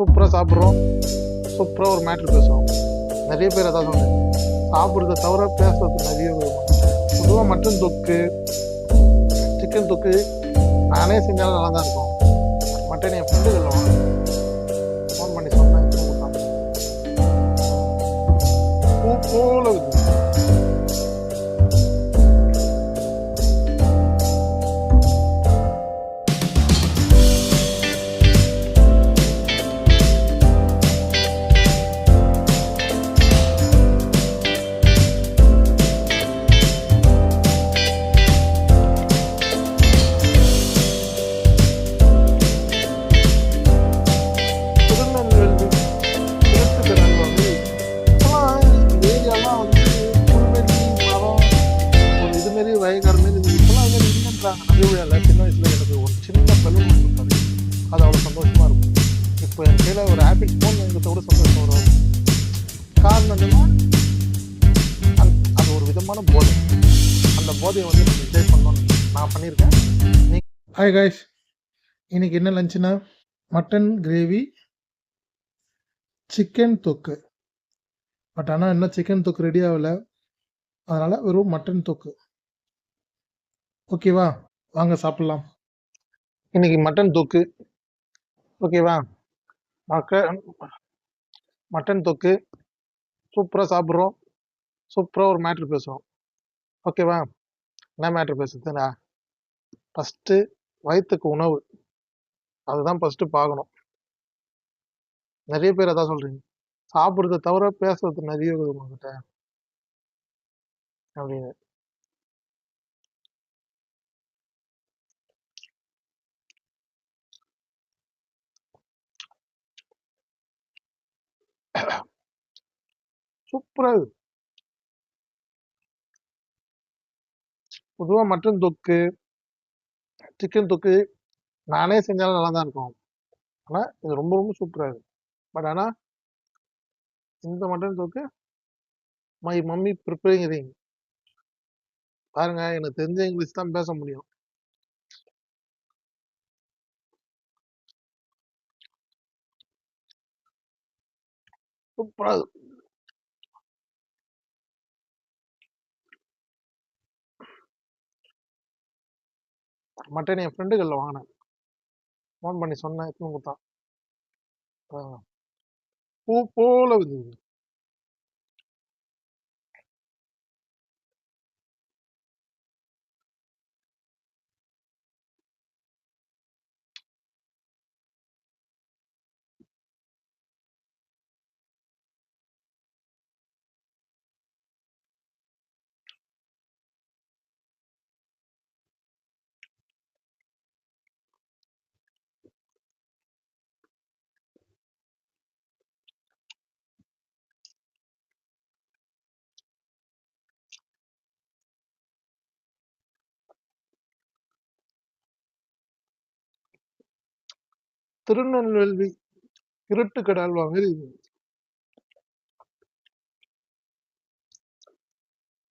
சூப்பராக சாப்பிட்றோம். சூப்பராக ஒரு மேட்ரு பேசுகிறோம் நிறைய பேர் அதான் சொன்னேன். சாப்பிட்றத தவிர பேசுறது நிறைய பொதுவாக மட்டன் தொக்கு சிக்கன் தொக்கு நானே செஞ்சாலும் நல்லா தான் இருக்கும். மட்டன் என் ஃப்ரெண்டு சொல்லுவாங்க ஃபோன் பண்ணி சொன்னேன் பூ போல இருக்குது ஆப்பிள் ஃபோன் எங்கிட்ட கூட சந்தோஷம் வரும் காரணம் என்னன்னா அது ஒரு விதமான போதை. அந்த போதையை வந்து நம்ம என்ஜாய் பண்ணணும்னு நான் பண்ணியிருக்கேன். நீ ஹாய் காய்ஸ் இன்னைக்கு என்ன லஞ்சுனா மட்டன் கிரேவி சிக்கன் தொக்கு. பட் ஆனால் இன்னும் சிக்கன் தொக்கு ரெடி ஆகலை. அதனால் வெறும் மட்டன் தொக்கு. ஓகேவா வாங்க சாப்பிட்லாம். இன்னைக்கு மட்டன் தொக்கு. ஓகேவா மக்க மட்டன் தொக்கு. சூப்பராக சாப்பிட்றோம். சூப்பராக ஒரு மேட்ரு பேசுகிறோம் ஓகேவா என்ன மேட்ரு பேசுறதுனா ஃபஸ்ட்டு வயிற்றுக்கு உணவு. அதுதான் ஃபஸ்ட்டு பார்க்கணும். நிறைய பேர் அதான் சொல்கிறீங்க சாப்பிட்றத தவிர பேசுறது நிறைய இருக்குது உங்ககிட்ட. அப்படின்னு. சூப்பரா இருக்கு பொதுவாக மட்டன் தொக்கு சிக்கன் தொக்கு நானே செஞ்சாலும் நல்லா தான் இருக்கும். ஆனால் இது ரொம்ப ரொம்ப சூப்பராக இருக்கு. பட் ஆனால் இந்த மட்டன் தொக்கு மை மம்மி ப்ரிப்பேரிங் பாருங்க எனக்கு தெரிஞ்ச இங்கிலீஷ் தான் பேச முடியும். சூப்பரா இருக்கு மட்டன் என் ஃப்ரெண்டுகளில் வாங்கினேன். ஃபோன் பண்ணி சொன்னேன் எடுத்துன்னு கொடுத்தான் பூ போல இருந்தது. திருநெல்வேலி இருட்டு கடை அல்வா இருக்குது.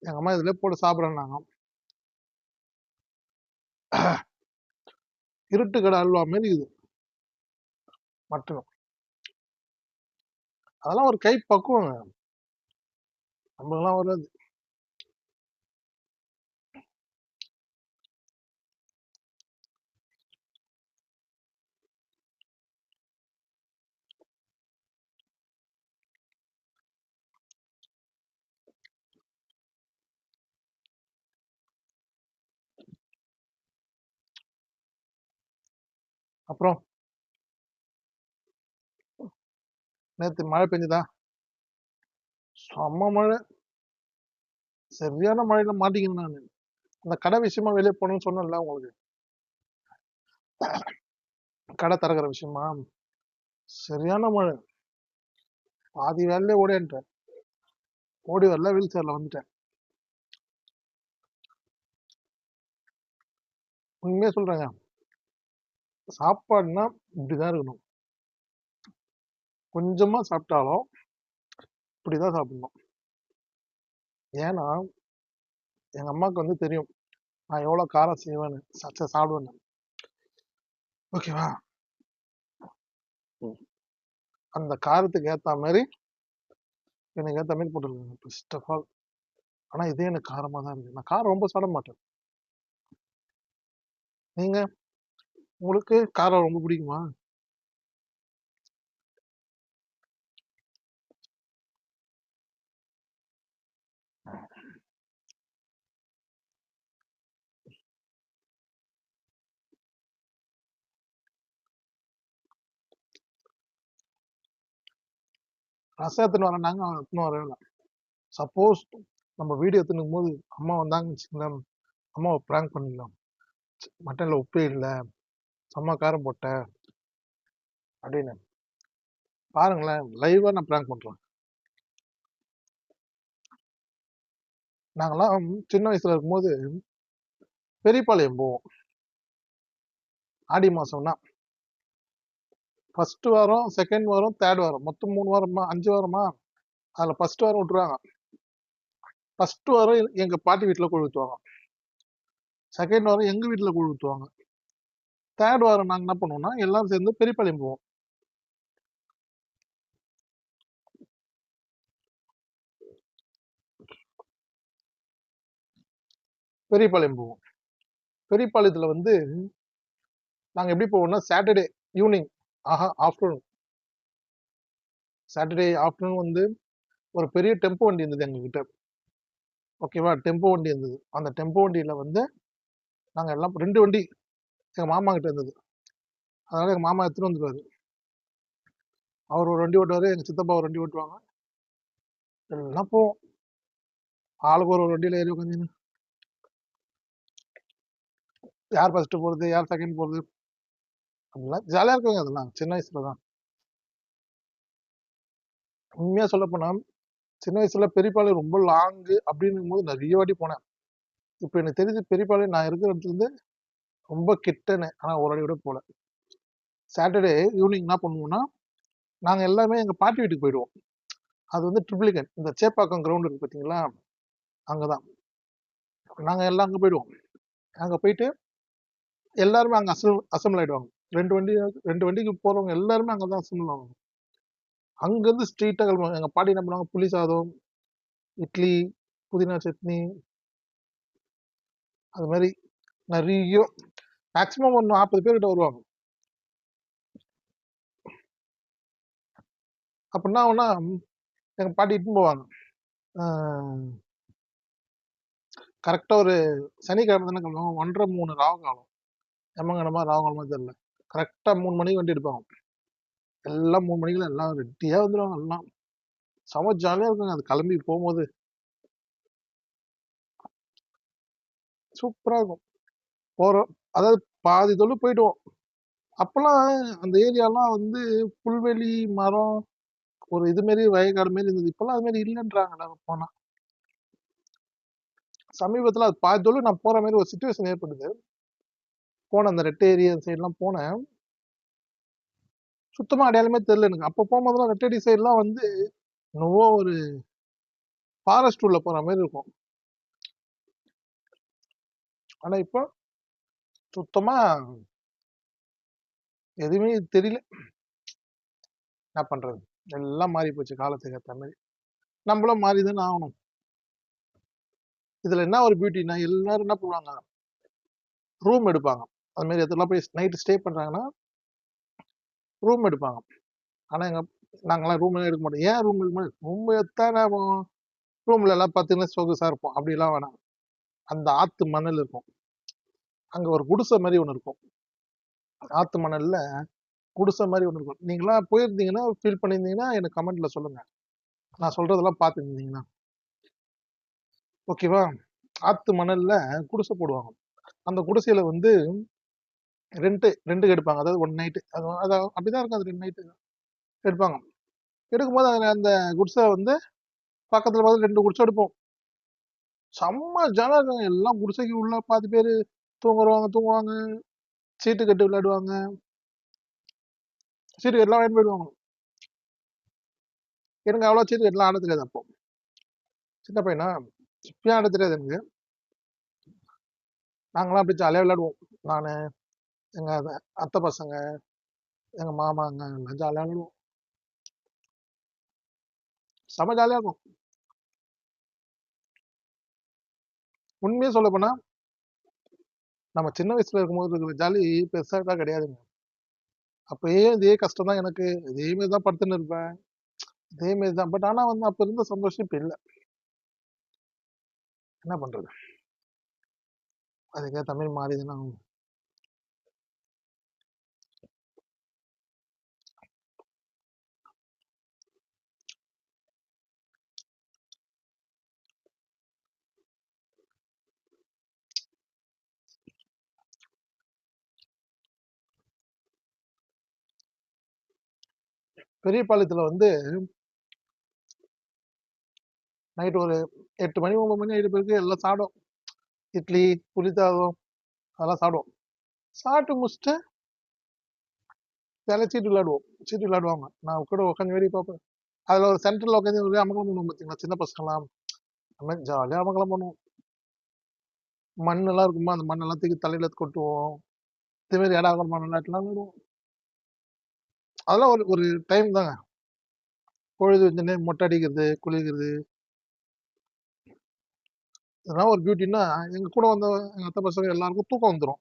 எங்க அம்மா இதுல போட்டு சாப்பிட்றேன்னாங்க இருட்டு கடை அல்வா மாரி இருக்குது மட்டன் அதெல்லாம் ஒரு கை பக்குவங்க நம்மளுக்கெல்லாம் வராது. அப்புறம் நேத்து மழை பெஞ்சுதா? செம்ம மழை. சரியான மழையில மாட்டிக்கினேன் நான். அந்த கடை விஷயமா வெளியே போகணும்னு சொன்னேன்ல உங்களுக்கு. கடை திறக்கிற விஷயமா? சரியான மழை. பாதி வேலையிலே ஓடிட்டேன் ஓடி வரல வீல் சேர்ல வந்துட்டேன். உண்மையே சொல்றேங்க. சாப்பாடுனா இப்படிதான் இருக்கணும். கொஞ்சமா சாப்பிட்டாலும் இப்படிதான் சாப்பிடணும். ஏன்னா எங்க அம்மாவுக்கு வந்து தெரியும் நான் எவ்வளவு காரம் செய்வேன்னு. சச்ச சாப்பிடுவேன்னு ஓகேவா அந்த காரத்துக்கு ஏத்த மாதிரி எனக்கு ஏத்த மாதிரி போட்டுருங்க ஃபர்ஸ்ட் ஆஃப் ஆல் ஆனா இதே எனக்கு காரமா தான் இருக்கு. நான் காரம் ரொம்ப சாப்பிட மாட்டேன். நீங்க? உங்களுக்கு காரம் ரொம்ப பிடிக்குமா? ரசம் எடுத்துன்னு வரேன் நாங்க எடுத்துன்னு வரவே சப்போஸ் நம்ம வீடியோ எடுத்துனும் போது அம்மா வந்தாங்கன்னு வச்சுக்கலாம் அம்மாவை ப்ராங்க் பண்ணிடலாம். மட்டனில் உப்பே இல்லை. செம்ம காரம் போட்டேன் அப்படின்னு. பாருங்களேன் லைவா நான் ப்ராங்க் பண்றேன். நாங்கெல்லாம் சின்ன வயசுல இருக்கும்போது பெரியபாளையம் போவோம். ஆடி மாசம்னா. ஃபர்ஸ்ட் வாரம் செகண்ட் வாரம் தேர்ட் வாரம். மொத்தம் மூணு வாரமா அஞ்சு வாரமா? அதில் ஃபர்ஸ்ட் வாரம் விட்டுருவாங்க. ஃபர்ஸ்ட் வாரம் எங்கள் பாட்டி வீட்டில் கூழ் ஊற்றுவாங்க செகண்ட் வாரம் எங்கள் வீட்டில் கூழ் ஊற்றுவாங்க தேர்ட் வாரம் நாங்க என்ன பண்ணுவோம்னா எல்லாரும் சேர்ந்து பெரியப்பாளையம் போவோம். பெரியபாளையம் போவோம். பெரியபாளையத்துல வந்து நாங்க எப்படி போவோம்னா சாட்டர்டே ஈவினிங் ஆஹா ஆஃப்டர்நூன் சாட்டர்டே ஆஃப்டர்நூன் வந்து ஒரு பெரிய டெம்போ வண்டி இருந்தது எங்ககிட்ட. ஓகேவா டெம்போ வண்டி இருந்தது. அந்த டெம்போ வண்டியில வந்து நாங்கள் எல்லாம் ரெண்டு வண்டி எங்கள் மாமா கிட்ட இருந்தது. அதனால் எங்கள் மாமா எடுத்துகிட்டு வந்துடுவார் அவர் ஒரு வண்டி ஓட்டுவார் எங்கள் சித்தப்பா ஒரு வண்டி ஓட்டுவாங்க. எல்லாம் போவோம். ஆளுக்கு ஒரு ஒரு ஏறி உட்காந்து யார் ஃபஸ்ட்டு போகிறது யார் செகண்ட் போகிறது அப்படிலாம் ஜாலியாக இருக்குங்க அதெல்லாம். சின்ன வயசில் தான். உண்மையாக சொல்லப்போனால் சின்ன வயசில் பெரியபாளையம் ரொம்ப லாங்கு அப்படின்னும் போது நிறைய வாட்டி போனேன். இப்போ எனக்கு தெரிஞ்சு பெரியபாளையம் நான் இருக்கிற இடத்துல இருந்து ரொம்ப கிட்டனே ஆனால் ஒரு அடி கூட போல. சாட்டர்டே ஈவினிங் என்ன பண்ணுவோம்னா நாங்கள் எல்லாமே எங்கள் பாட்டி வீட்டுக்கு போயிடுவோம். அது வந்து ட்ரிபிளிகன் இந்த சேப்பாக்கம் கிரவுண்ட் இருக்கு அங்கே தான் நாங்கள் எல்லாம் அங்கே போயிடுவோம். அங்கே போயிட்டு எல்லாருமே அங்கே அசம் அசம்பிள் ஆகிடுவாங்க ரெண்டு வண்டி ரெண்டு வண்டிக்கு போகிறவங்க எல்லாருமே அங்கதான் அசம்பிள் ஆகும் அங்கேருந்து ஸ்ட்ரீட்டாக கிளம்புவாங்க. எங்கள் பாட்டி என்ன பண்ணுவாங்க? புளி சாதம் இட்லி புதினா சட்னி அது மாதிரி நிறைய மேக்ஸிமம் ஒரு நாற்பது பேர்கிட்ட வருவாங்க. அப்படின்னா என்ன எங்கள் பாட்டி இட்டுன்னு போவாங்க. கரெக்டாக ஒரு சனிக்கிழமை தானே கிளம்புவாங்க. ஒன்றரை மூணு ராவு எம்மங்கடமா ராவு தெரில கரெக்டாக மூணு மணிக்கு வண்டி எடுப்பாங்க. எல்லாம் மூணு மணிக்குள்ள எல்லாம் ரெட்டியாக வந்துடுவாங்க எல்லாம். செம ஜாலியாக இருக்குங்க. அது கிளம்பி போகும்போது. சூப்பராக இருக்கும். போகிறோம் அதாவது பாதி தொழில் போயிடுவோம் அப்போல்லாம் அந்த ஏரியாலாம் வந்து புல்வெளி மரம் ஒரு இது மாரி வயக்காடு மாரி இருந்தது. இப்போல்லாம் அது மாதிரி இல்லைன்றாங்கடா போனால் சமீபத்தில் அது பாதி தொழில் நான் போகிற மாதிரி ஒரு சுச்சுவேஷன் ஏற்படுது போனேன் அந்த ரெட்டை ஏரியா சைட்லாம் போனேன். சுத்தமாக அடையாளமே தெரில எனக்கு. அப்போ போகும்போதெல்லாம் ரெட்டடி சைட்லாம் வந்து என்னவோ ஒரு ஃபாரஸ்ட் உள்ள போகிற மாதிரி இருக்கும். ஆனால் இப்போ சுத்தமா எதுவுமே தெரியல. என்ன பண்றது? எல்லாம் மாறி போச்சு. காலத்துக்கு ஏற்ற மாதிரி நம்மளும் மாறிதானே ஆகணும். இதுல என்ன ஒரு பியூட்டின்னா எல்லாரும் என்ன பண்ணுவாங்க? ரூம் எடுப்பாங்க. அது மாதிரி இடத்துல போய் நைட்டு ஸ்டே பண்றாங்கன்னா ரூம் எடுப்பாங்க. ஆனா எங்க நாங்கெல்லாம் ரூம் எடுக்க மாட்டோம். ஏன் ரூம் எடுக்க மாட்டோம்? ரூம் எடுத்தா ரூம்ல எல்லாம் பார்த்தீங்கன்னா சொகுசா இருப்போம். அப்படிலாம் வேணாம். அந்த ஆத்து மணல் இருக்கும். அங்க ஒரு குடிசை மாதிரி ஒன்று இருக்கும். ஆத்து மணல்ல குடிசை மாதிரி ஒன்று இருக்கும். நீங்களாம் போயிருந்தீங்கன்னா ஃபீல் பண்ணியிருந்தீங்கன்னா எனக்கு கமெண்ட்ல சொல்லுங்க. நான் சொல்றதெல்லாம் பார்த்துருந்தீங்கன்னா. ஓகேவா ஆத்து மணல்ல குடிசை போடுவாங்க. அந்த குடிசையில வந்து ரெண்டு ரெண்டு எடுப்பாங்க. அதாவது ஒன் நைட்டு அது அது அப்படிதான் இருக்கும். அது ரெண்டு நைட்டு எடுப்பாங்க. எடுக்கும்போது அதில் அந்த குடிசை வந்து பக்கத்தில் பார்த்து ரெண்டு குடிசை எடுப்போம். செம்ம ஜனம் இருக்காங்க எல்லாம் குடிசைக்கு உள்ள பாதி பேர் தூங்குறவங்க தூங்குவாங்க. சீட்டு கட்டு விளையாடுவாங்க. சீட்டு கட்டுலாம் வாங்கிட்டு போயிடுவாங்க. எனக்கு அவ்வளோ சீட்டு கட்டுலாம் ஆட தெரியாது அப்போ. சின்ன பையனா? இப்பயும் ஆட தெரியாது எனக்கு. நாங்களாம் அப்படி ஜாலியாக விளையாடுவோம். நான் எங்க அத்தை பசங்க எங்க மாமாங்க எங்கள் ஜாலியாக விளையாடுவோம். செம ஜாலியாக இருக்கும். உண்மையே சொல்ல போனா நம்ம சின்ன வயசுல இருக்கும்போது இருக்கிற ஜாலி பெருசா கிடையாதுங்க. அப்பயே இதே கஷ்டம் தான் எனக்கு. இதே மாதிரி தான் படுத்துன்னு இருப்பேன். இதே மாதிரி தான். பட் ஆனா வந்து அப்ப இருந்த சந்தோஷம் இப்போ இல்ல. என்ன பண்றது? அதுக்கே தமிழ் மாறிதுன்னா பெரியபாளையத்தில் வந்து நைட் ஒரு எட்டு மணி ஒன்பது மணி ஆயிட்டு பிறகு எல்லாம் சாப்பிடும். இட்லி புளித்தாதம் அதெல்லாம் சாப்பிடுவோம் சாப்பிட்டு முடிச்சுட்டு வேலை சீட்டு விளையாடுவோம். சீட்டு விளையாடுவாங்க. நான் கூட உட்காந்து வேடி பார்ப்பேன். அதில் ஒரு சென்டரில் உட்காந்து ஒரே அமங்கலம் பண்ணுவோம் பார்த்தீங்களா சின்ன பசங்களாம். அந்த ஜாலியாக அமங்கலம் பண்ணுவோம். மண்ணெல்லாம் இருக்குமா? அந்த மண்ணெல்லாம் தூக்கி தலையில் கொட்டுவோம். இதேமாரி இடம் மண்ணெல்லாம் விடுவோம் அதெல்லாம் ஒரு ஒரு டைம் தாங்க. பொழுது வச்சுன்னு மொட்டை அடிக்கிறது குளிக்கிறது இதெல்லாம் ஒரு பியூட்டின்னா எங்கள் கூட வந்த எங்கள் அத்தை பசங்க எல்லாருக்கும் தூக்கம் வந்துடும்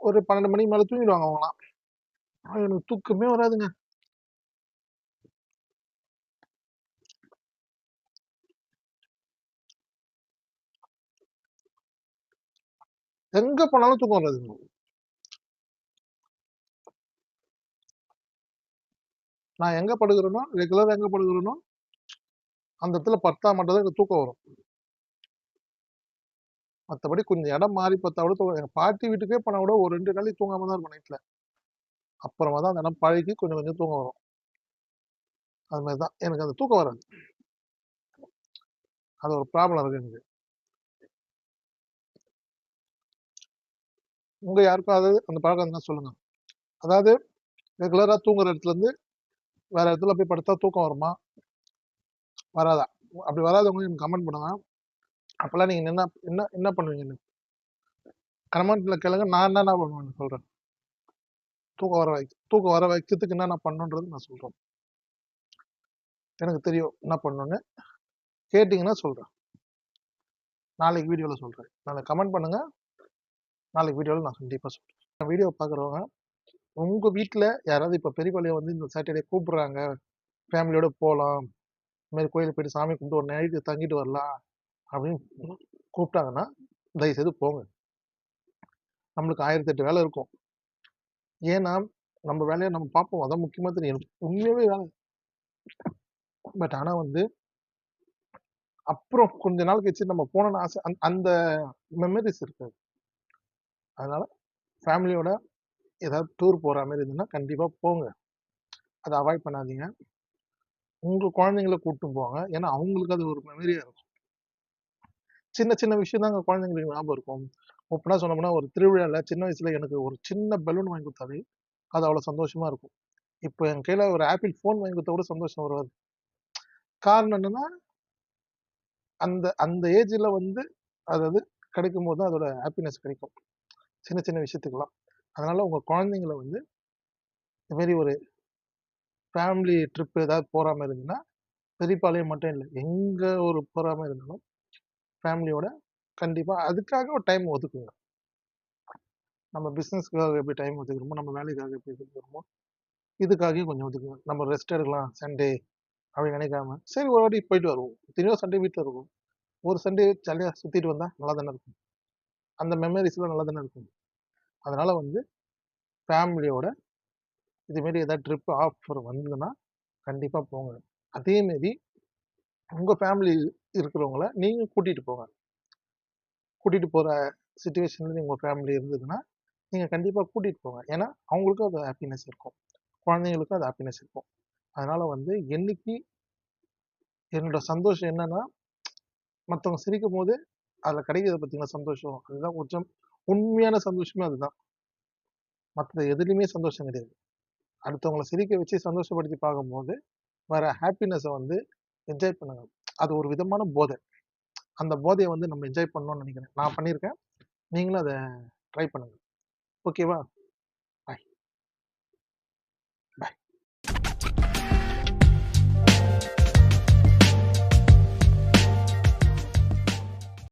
ஒரு பன்னெண்டு மணிக்கு மேலே தூங்கிடுவாங்க அவங்களாம் எனக்கு தூக்கமே வராதுங்க. எங்கே போனாலும் தூக்கம் வராதுங்க. நான் எங்கே படுக்கிறேனோ ரெகுலராக எங்கே படுக்கிறேனோ அந்த இடத்துல பத்தா மட்டும் தான் எனக்கு தூக்கம் வரும். மற்றபடி கொஞ்சம் இடம் மாறி பார்த்தா கூட தூக்கம் எங்கள் பாட்டி வீட்டுக்கே போனால் கூட ஒரு ரெண்டு நாளைக்கு தூங்காமல் தான் இருக்கும் நைட்டில் அப்புறமா தான் அந்த இடம் பழகி கொஞ்சம் கொஞ்சம் தூக்கம் வரும். அது மாதிரி தான். எனக்கு அந்த தூக்கம் வராது. அது ஒரு ப்ராப்ளம் இருக்கு எனக்கு. உங்கள் யாருக்கும் அதாவது அந்த பழக்கம் தான் சொல்லுங்கள் அதாவது ரெகுலராக தூங்குற இடத்துல இருந்து வேற இடத்துல போய் படுத்தா தூக்கம் வருமா? வராதா. அப்படி வராதவங்க எனக்கு கமெண்ட் பண்ணுங்க. அப்பெல்லாம் நீங்க என்ன என்ன என்ன பண்ணுவீங்கன்னு கமெண்ட்ல கேளுங்க. நான் என்னென்ன பண்ணுவேன்னு சொல்றேன். தூக்கம் வர வைக்க தூக்கம் வர வைக்கிறதுக்கு என்னென்ன பண்ணணுன்றது நான் சொல்றேன். எனக்கு தெரியும் என்ன பண்ணணுன்னு கேட்டிங்கன்னா சொல்றேன். நாளைக்கு வீடியோவில் சொல்றேன். நாளைக்கு கமெண்ட் பண்ணுங்க. நாளைக்கு வீடியோவில் நான் கண்டிப்பாக சொல்றேன். வீடியோ பார்க்குறவங்க உங்க வீட்டில் யாராவது இப்போ பெரியபாளையம் வந்து இந்த சாட்டர்டே கூப்பிடுறாங்க ஃபேமிலியோட போகலாம் இதுமாரி கோயிலில் கோயிலுக்கு போயிட்டு சாமி கும்பிட்டு ஒரு நைட்டு தங்கிட்டு வரலாம் அப்படின்னு கூப்பிட்டாங்கன்னா தயவுசெய்து போங்க. நம்மளுக்கு ஆயிரத்தி எட்டு வேலை இருக்கும். ஏன்னா நம்ம வேலையை நம்ம பார்ப்போம். அதான் முக்கியமாக தெரியும். உண்மையாகவே வேலை. பட் ஆனால் வந்து அப்புறம் கொஞ்ச நாள் கழிச்சு நம்ம போனோம்னு ஆசை அந்த மெமரிஸ் இருக்காது. அதனால ஃபேமிலியோட ஏதாவது டூர் போகிற மாதிரி இருந்ததுன்னா கண்டிப்பாக போங்க. அதை அவாய்ட் பண்ணாதீங்க. உங்கள் குழந்தைங்கள கூப்பிட்டு போங்க. ஏன்னா அவங்களுக்கு அது ஒரு மெமரியாக இருக்கும். சின்ன சின்ன விஷயம் தாங்க குழந்தைங்களுக்கு ஞாபகம் இருக்கும். ஒப்பனா சொன்னோம்னா ஒரு திருவிழாவில் சின்ன வயசில் எனக்கு ஒரு சின்ன பலூன் வாங்கி கொடுத்தாவே அது அவ்வளோ சந்தோஷமாக இருக்கும். இப்போ என் கையில் ஒரு ஆப்பிள் ஃபோன் வாங்கி கொடுத்தா கூட சந்தோஷம் வராது. காரணம் என்னென்னா அந்த அந்த ஏஜில் வந்து அதாவது கிடைக்கும் போது தான் அதோட ஹாப்பினஸ் கிடைக்கும். சின்ன சின்ன விஷயத்துக்கெல்லாம். அதனால் உங்கள் குழந்தைங்களை வந்து இந்தமாரி ஒரு ஃபேமிலி ட்ரிப் ஏதாவது போகிற மாதிரி இருந்ததுன்னா பெரியப்பாளையம் மட்டும் இல்லை எங்கே ஒரு போகிற மாதிரி இருந்தாலும் ஃபேமிலியோட கண்டிப்பாக அதுக்காக ஒரு டைம் ஒதுக்குங்க. நம்ம பிஸ்னஸ்க்காக எப்படி டைம் ஒதுக்குறோமோ நம்ம வேலைக்காக எப்படி ஒதுக்குறோமோ இதுக்காகவே கொஞ்சம் ஒதுக்குங்க. நம்ம ரெஸ்ட் எடுக்கலாம் சண்டே அப்படின்னு நினைக்காம சரி ஒரு வாட்டி போயிட்டு வருவோம். தினம் சண்டே வீட்டில் இருக்கும். ஒரு சண்டே ஜாலியாக சுற்றிட்டு வந்தால் நல்லா தானே இருக்கும். அந்த மெமரிஸ்லாம் நல்லா தானே இருக்கும். அதனால் வந்து ஃபேமிலியோட இதுமாரி ஏதாவது ட்ரிப் ஆஃபர் வந்ததுன்னா கண்டிப்பாக போங்க. அதேமாரி உங்கள் ஃபேமிலி இருக்கிறவங்கள நீங்கள் கூட்டிகிட்டு போங்க. கூட்டிகிட்டு போகிற சுச்சுவேஷனில் உங்கள் ஃபேமிலி இருந்ததுன்னா நீங்கள் கண்டிப்பாக கூட்டிகிட்டு போங்க. ஏன்னா அவங்களுக்கும் அது ஹாப்பினஸ் இருக்கும். குழந்தைங்களுக்கும் அது ஹாப்பினஸ் இருக்கும். அதனால் வந்து என்னைக்கு என்னோட சந்தோஷம் என்னென்னா மற்றவங்க சிரிக்கும் போது அதில் கிடைக்கிறத பார்த்தீங்கன்னா சந்தோஷம். அதுதான் கொஞ்சம் உண்மையான சந்தோஷமே அதுதான். மற்ற எதுலையுமே சந்தோஷம் கிடையாது. அடுத்தவங்களை சிரிக்க வச்சு சந்தோஷப்படுத்தி பார்க்கும்போது வர ஹாப்பினஸை வந்து என்ஜாய் பண்ணுங்க. அது ஒரு விதமான போதை. அந்த போதையை வந்து நம்ம என்ஜாய் பண்ணணும்னு நினைக்கிறேன். நான் பண்ணியிருக்கேன். நீங்களும் அதை ட்ரை பண்ணுங்க. ஓகேவா